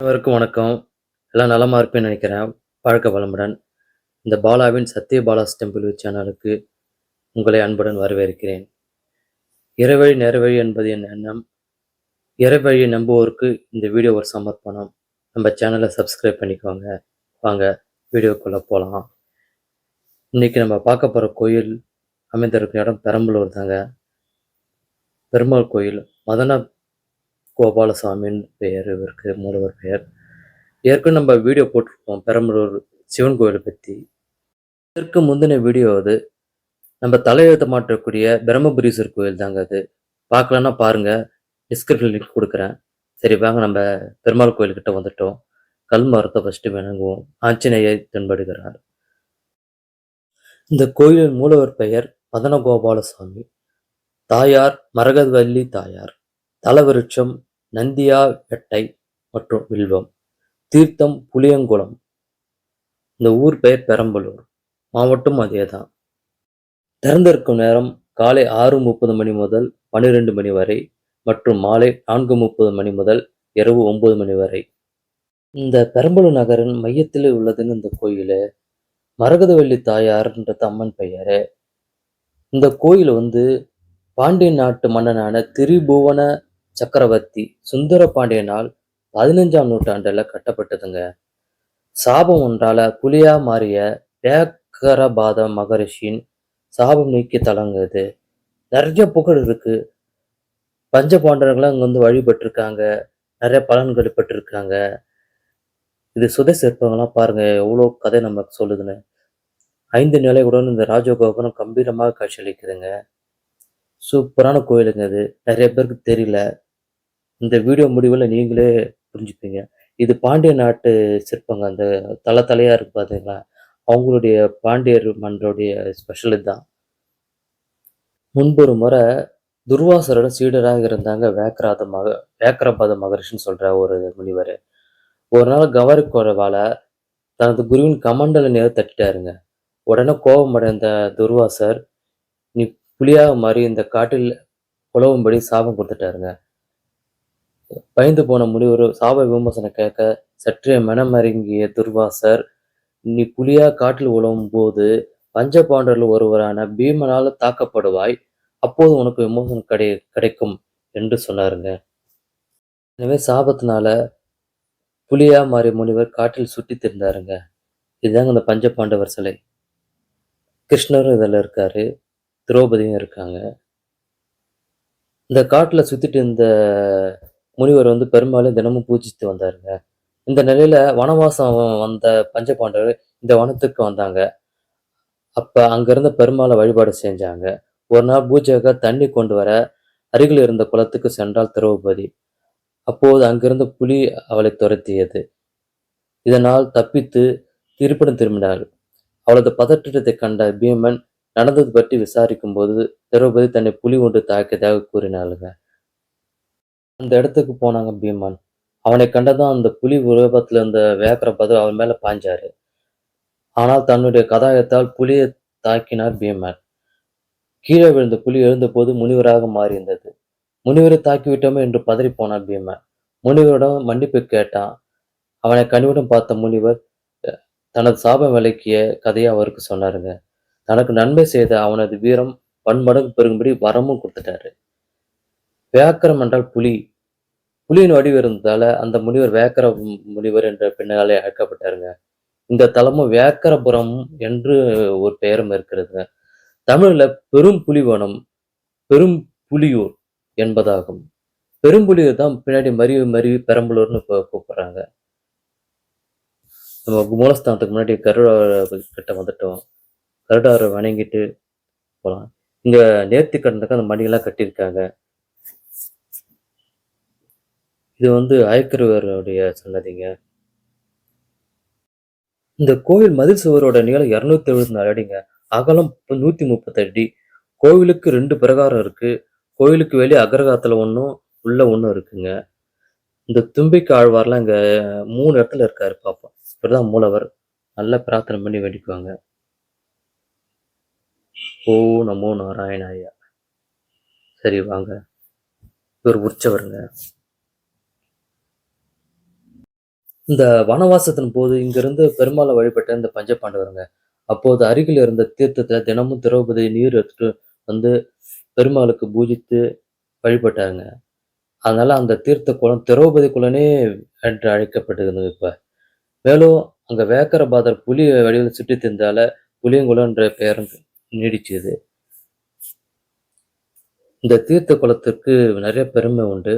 அனைவருக்கும் வணக்கம். எல்லாம் நலமா இருப்பேன்னு நினைக்கிறேன். பழக்க வளமுடன் இந்த பாலாவின் சத்ய பாலாஸ் டெம்பிள் சேனலுக்கு உங்களை அன்புடன் வரவேற்கிறேன். இறைவழி நேரவழி என்பது என் எண்ணம். இறைவழியை நம்புவோருக்கு இந்த வீடியோ ஒரு சமர்ப்பணம். நம்ம சேனலை சப்ஸ்கிரைப் பண்ணிக்கோங்க. வாங்க வீடியோக்குள்ளே போகலாம் இன்னைக்கு நம்ம பார்க்க போகிற கோயில் அமைந்திருக்கும் இடம் பெரம்பலூர் தாங்க. பெருமாள் கோயில். மதன கோபாலசாமின்னு பெயர் இவருக்கு மூலவர் பெயர். ஏற்கனவே நம்ம வீடியோ போட்டிருப்போம் பெரம்பலூர் சிவன் கோயிலை பற்றி இதற்கு முந்தின வீடியோ அது. நம்ம தலையெழுத்த மாற்றக்கூடிய பிரம்மபுரீஸ்வர் கோயில் தாங்க அது. பார்க்கலன்னா பாருங்கள் டிஸ்கிரிப்ஷன் லிங்க் கொடுக்குறேன். சரி வாங்க நம்ம பெருமாள் கோயில்கிட்ட வந்துட்டோம். கல் மரத்தை ஃபஸ்ட்டு வணங்குவோம் ஆஞ்சநேயர் தென்படுகிறார். இந்த கோயிலின் மூலவர் பெயர் மதனகோபாலசாமி தாயார் மரகதவல்லி தாயார். தலவிருட்சம் நந்தியா வெட்டை மற்றும் வில்வம் தீர்த்தம் புளியங்குளம். இந்த ஊர் பெயர் பெரம்பலூர். மாவட்டம் அதே தான் திறந்திருக்கும் நேரம் காலை ஆறு முப்பது மணி முதல் பன்னிரெண்டு மணி வரை மற்றும் மாலை நான்கு முப்பது மணி முதல் இரவு ஒன்பது மணி வரை. இந்த பெரம்பலூர் நகரின் மையத்தில் உள்ளதுன்னு இந்த கோயில் மரகதவல்லி தாயார்ன்றது அம்மன் பெயர். இந்த கோயில் வந்து பாண்டிய நாட்டு மன்னனான திரிபுவன சக்கரவர்த்தி சுந்தர பாண்டியனால் பதினஞ்சாம் நூற்றாண்டுல கட்டப்பட்டதுங்க. சாபம் ஒன்றால புலியா மாறிய பேக்கரபாத மகரிஷியின் சாபம் நீக்கி தலங்குது. நிறைய புகழ் இருக்கு. பஞ்ச பாண்டவர்களும் அங்க வந்து வழிபட்டிருக்காங்க. நிறைய பலன்கள் பெற்றிருக்காங்க இது சுதை சிற்பங்கள்லாம் பாருங்க எவ்வளோ கதை நமக்கு சொல்லுதுன்னு. ஐந்து நிலையுடன் இந்த ராஜகோபுரம் கம்பீரமாக காட்சியளிக்குதுங்க சூப்பரான கோயிலுங்க அது. நிறைய பேருக்கு தெரியல. இந்த வீடியோ முடிவில் நீங்களே புரிஞ்சுப்பீங்க. இது பாண்டிய நாட்டு சிற்பங்க. அந்த தலை தலையாக இருக்கு பார்த்தீங்களா அவங்களுடைய பாண்டியர் மன்றோடைய ஸ்பெஷல் இதுதான். முன்பொரு முறை துர்வாசரோட சீடராக இருந்தாங்க வேக்கராத மக வேக்கரபாத மகரிஷின்னு சொல்கிற ஒரு முனிவர். ஒரு நாள் கவரிக்கோரவால தனது குருவின் கமண்டல நேர தட்டிட்டாருங்க. உடனே கோபம் அடைந்த துர்வாசர் புலியாக மாறி இந்த காட்டில் உழவும்படி சாபம் கொடுத்துட்டாருங்க. பயந்து போன முனிவர் சாப விமர்சனம் கேட்க சற்றே மனமருங்கிய துர்வாசர் நீ புலியா காட்டில் உழவும் போது பஞ்ச பாண்டவர்கள் ஒருவரான பீமனால் தாக்கப்படுவாய் அப்போது உனக்கு விமோசனம் கிடை கிடைக்கும் என்று சொன்னாருங்க. எனவே சாபத்தினால புலியா மாறிய முனிவர் காட்டில் சுற்றி திரிந்தாருங்க. இதுதாங்க இந்த பஞ்ச பாண்டவர் சிலை. கிருஷ்ணரும் இதில் இருக்காரு. திரௌபதியும் இருக்காங்க. இந்த காட்டில் சுற்றிட்டு இருந்த முனிவர் வந்து பெரும்பாலும் தினமும் பூஜித்து வந்தாருங்க. இந்த நிலையில வனவாசம் வந்த பஞ்சபாண்டவர் இந்த வனத்துக்கு வந்தாங்க. அப்போ அங்கிருந்த பெருமாளை வழிபாடு செஞ்சாங்க. ஒரு நாள் பூஜைக்காக தண்ணி கொண்டு வர அருகில் இருந்த குளத்துக்கு சென்றால் திரௌபதி. அப்போது அங்கிருந்த புலி அவளை துரத்தியது. இதனால் தப்பித்து திருப்பிடம் திரும்பினாள். அவளது பதற்றத்தை கண்ட பீமன் நடந்தது பற்றி விசாரிக்கும் போது திரௌபதி தன்னை புலி ஒன்று தாக்கியதாக கூறினாளுங்க. அந்த இடத்துக்கு போனாங்க பீமன். அவனை கண்டதும் அந்த புலி உருவத்துல இருந்த வேக்கர பதில் அவன் மேல பாய்ஞ்சாரு. ஆனால் தன்னுடைய கதாயத்தால் புலியை தாக்கினார் பீமன். கீழே விழுந்த புலி எழுந்தபோது முனிவராக மாறியிருந்தது. முனிவரை தாக்கிவிட்டோமே என்று பதறி போனார் பீமன். முனிவரிடம் மன்னிப்பு கேட்டான். அவனை கனிவுடன் பார்த்த முனிவர் தனது சாபம் விளக்கிய கதையை அவருக்கு சொன்னாருங்க. தனக்கு நன்மை செய்த அவனது வீரம் பன்மடங்கு பெருகும்படி வரமும் கொடுத்துட்டாரு. வேக்கரம் என்றால் புலி. புலியின் வடிவு இருந்ததால அந்த முனிவர் வேக்கர முனிவர் என்ற பெண்ணாலே அழைக்கப்பட்டாருங்க. இந்த தலமும் வேக்கரபுரம் என்று ஒரு பெயரும் இருக்கிறதுங்க தமிழ்ல பெரும் புலிவனம் பெரும் புலியூர் என்பதாகும். பெரும்புலியூர் தான் பின்னாடி மருவி மருவி பெரம்பலூர்னு கூப்பிடுறாங்க. நம்ம மூலஸ்தானத்துக்கு முன்னாடி கருட கிட்ட வந்துட்டோம். கருடாரை வணங்கிட்டு போகலாம் இங்க நேர்த்தி கடனுக்கு அந்த மணியெல்லாம் கட்டியிருக்காங்க. இது வந்து அயக்கருவருடைய சன்னதிங்க. இந்த கோவில் மதில் சுவரோட நீளம் இரநூத்தி எழுபத்தி நாலு அடிங்க. அகலம் நூத்தி முப்பத்தி அடி கோவிலுக்கு ரெண்டு பிரகாரம் இருக்கு. கோவிலுக்கு வெளியே அகரகாத்துல ஒன்றும் உள்ள ஒன்றும் இருக்குங்க. இந்த தும்பிக்கை ஆழ்வார்லாம் இங்க மூணு இடத்துல இருக்காரு பாப்போம். இவர்தான் மூலவர். நல்லா பிரார்த்தனை பண்ணி வேண்டிக்குவாங்க. ஓ நமோ நாராயணாயா சரி வாங்க இவர் உற்சவருங்க இந்த வனவாசத்தின் போது இங்கிருந்து பெருமாளை வழிபட்ட இந்த பஞ்சபாண்டவருங்க. அப்போது அருகில் இருந்த தீர்த்தத்தில் தினமும் திரௌபதி நீர் எடுத்துட்டு வந்து பெருமாளுக்கு பூஜித்து வழிபட்டாருங்க. அதனால அந்த தீர்த்த குளம் திரௌபதி குளனே என்று அழைக்கப்படுகிறது இப்ப. மேலும் அங்க வேக்கரபாதர் புலி வடிவில் சுற்றி திருந்தால புலியங்குளம் என்ற பெயரும் நீடிச்சது. இந்த தீர்த்த குளத்திற்கு நிறைய பெருமை உண்டு.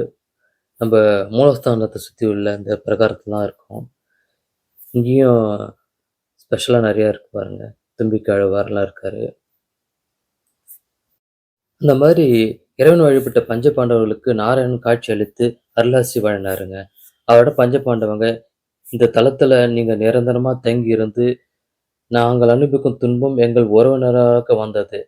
நம்ம மூலஸ்தானத்தை சுற்றி உள்ள இந்த பிரகாரத்துல தான் இருக்கும். இங்கேயும் ஸ்பெஷலாக நிறையா இருக்கு பாருங்க. தும்பிக்கையாழ்வார்லாம் இருக்காரு. இந்த மாதிரி இறைவன் வழிபட்ட பஞ்ச பாண்டவர்களுக்கு நாராயணன் காட்சி அளித்து அருளாசி வழங்கினாருங்க. அவரோட பஞ்ச பாண்டவங்க இந்த தளத்தில் நீங்கள் நிரந்தரமாக தங்கி இருந்து நாங்கள் அனுபவிக்கும் துன்பம் எங்கள் உறவினராக வந்தது.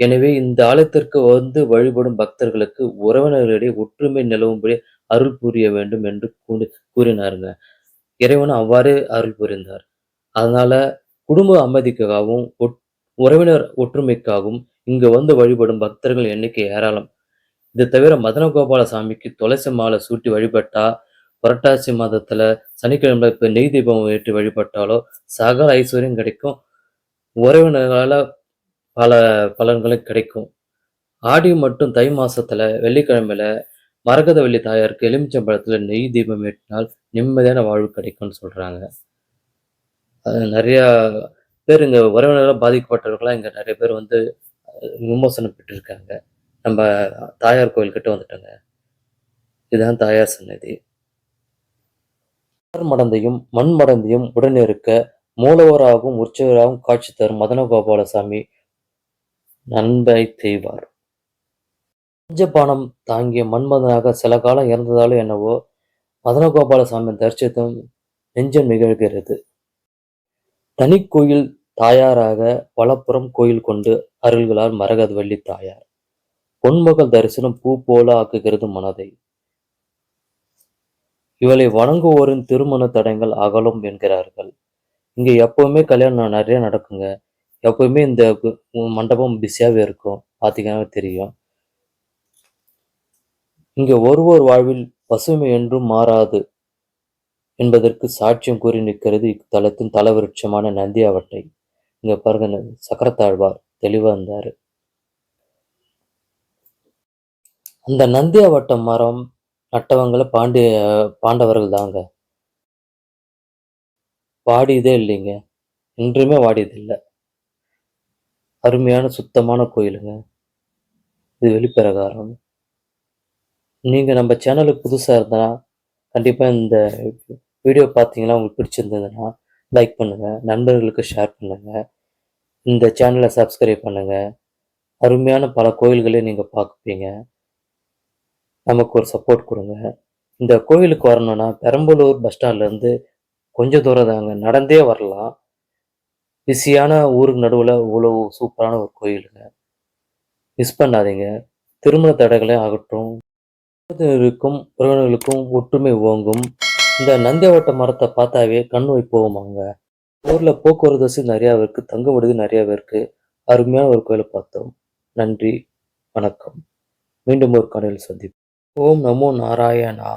எனவே இந்த ஆலயத்திற்கு வந்து வழிபடும் பக்தர்களுக்கு உறவினர்களிடையே ஒற்றுமை நிலவும்படி அருள் புரிய வேண்டும் என்று கூறி கூறினாருங்க. இறைவனும் அவ்வாறே அருள் புரிந்தார். அதனால குடும்ப அமைதிக்காகவும், உறவினர் ஒற்றுமைக்காகவும் இங்கு வந்து வழிபடும் பக்தர்கள் எண்ணிக்கை ஏராளம். இது தவிர மதனகோபாலசாமிக்கு துளசி மாலை சூட்டி வழிபட்டா, புரட்டாசி மாதத்துல சனிக்கிழமை இப்போ நெய் தீபம் ஏற்றி வழிபட்டாலோ சகல ஐஸ்வர்யம் கிடைக்கும். உறவினர்களால பல பலன்களும் கிடைக்கும். ஆடி மற்றும் தை மாசத்துல வெள்ளிக்கிழமையில மரகதவள்ளி தாயாருக்கு எலுமிச்சம்பழத்துல நெய் தீபம் ஏற்றினால் நிம்மதியான வாழ்வு கிடைக்கும்னு சொல்றாங்க. அது நிறையா பேர் இங்க உறவினர்களால் பாதிக்கப்பட்டவர்களாம் இங்க நிறைய பேர் வந்து விமோசனம் பெற்றிருக்காங்க. நம்ம தாயார் கோயில் கிட்ட வந்துட்டோங்க. இதுதான் தாயார் சன்னதி. மடந்தையும், மண் மடந்தையும் உடனிருக்க மூலவராகவும் உற்சவராகவும் காட்சி தரும் மதனகோபாலசாமி நண்பை நன்மை செய்வார். பஞ்சபானம் தாங்கிய மன்மதனாக சில காலம் இறந்ததாலோ என்னவோ மதனகோபாலசாமி தரிசித்தும் நெஞ்சம் நிகழ்கிறது. கோயில் தாயாராக வலப்புறம் கோயில் கொண்டு அருள்கிறார் மரகதவள்ளி தாயார். பொன்மகள் தரிசனம் பூ போல ஆக்குகிறது மனதை. இவளை வணங்குவோரின் திருமண தடங்கள் அகலும் என்கிறார்கள். இங்கே எப்பவுமே கல்யாணம் நிறைய நடக்குங்க. எப்பவுமே இந்த மண்டபம் பிஸியாகவே இருக்கும். பார்த்தீங்கன்னா தெரியும். இங்கே ஒருவர் வாழ்வில் பசுமை என்றும் மாறாது என்பதற்கு சாட்சியம் கூறி நிற்கிறது இத்தலத்தின் தலவிருட்சமான நந்தியாவட்டை. இங்கே பாருங்க சக்கரத்தாழ்வார் தெளிவாக இருந்தார் அந்த நந்தியாவட்டம் மரம் நட்டவங்கள பாண்டிய பாண்டவர்கள் தாங்க. வாடியதே இல்லைங்க. என்றுமே வாடியதில்லை அருமையான சுத்தமான கோயிலுங்க. இது வெளிப்பிரகாரம். நீங்கள் நம்ம சேனலுக்கு புதுசாக இருந்தனா கண்டிப்பாக இந்த வீடியோ பார்த்தீங்கன்னா உங்களுக்கு பிடிச்சிருந்ததுன்னா லைக் பண்ணுங்கள் நண்பர்களுக்கு ஷேர் பண்ணுங்கள் இந்த சேனலை சப்ஸ்கிரைப் பண்ணுங்கள் அருமையான பல கோயில்களை நீங்கள் பார்க்குப்பீங்க நமக்கு ஒரு சப்போர்ட் கொடுங்க. இந்த கோயிலுக்கு வரணும்னா பெரம்பலூர் பஸ் ஸ்டாண்ட்லேருந்து கொஞ்சம் தூரம் தாங்க. நடந்தே வரலாம். பிஸியான ஊருக்கு நடுவில் இவ்வளவு சூப்பரான ஒரு கோயிலுங்க. மிஸ் பண்ணாதீங்க. திருமண தடைகளே ஆகட்டும். குடும்பத்தினருக்கும் உறவினர்களுக்கும் ஒற்றுமை ஓங்கும். இந்த நந்தியாவட்ட மரத்தை பார்த்தாவே கண் நோய் போகுமாங்க. ஊரில் போக்குவரத்து வசதி நிறையா இருக்குது தங்க விடுதி நிறையாவே இருக்குது அருமையான ஒரு கோயிலை பார்த்தோம். நன்றி. வணக்கம். மீண்டும் ஒரு கடையில் சந்திப்போம். ஓம் நமோ நாராயணா.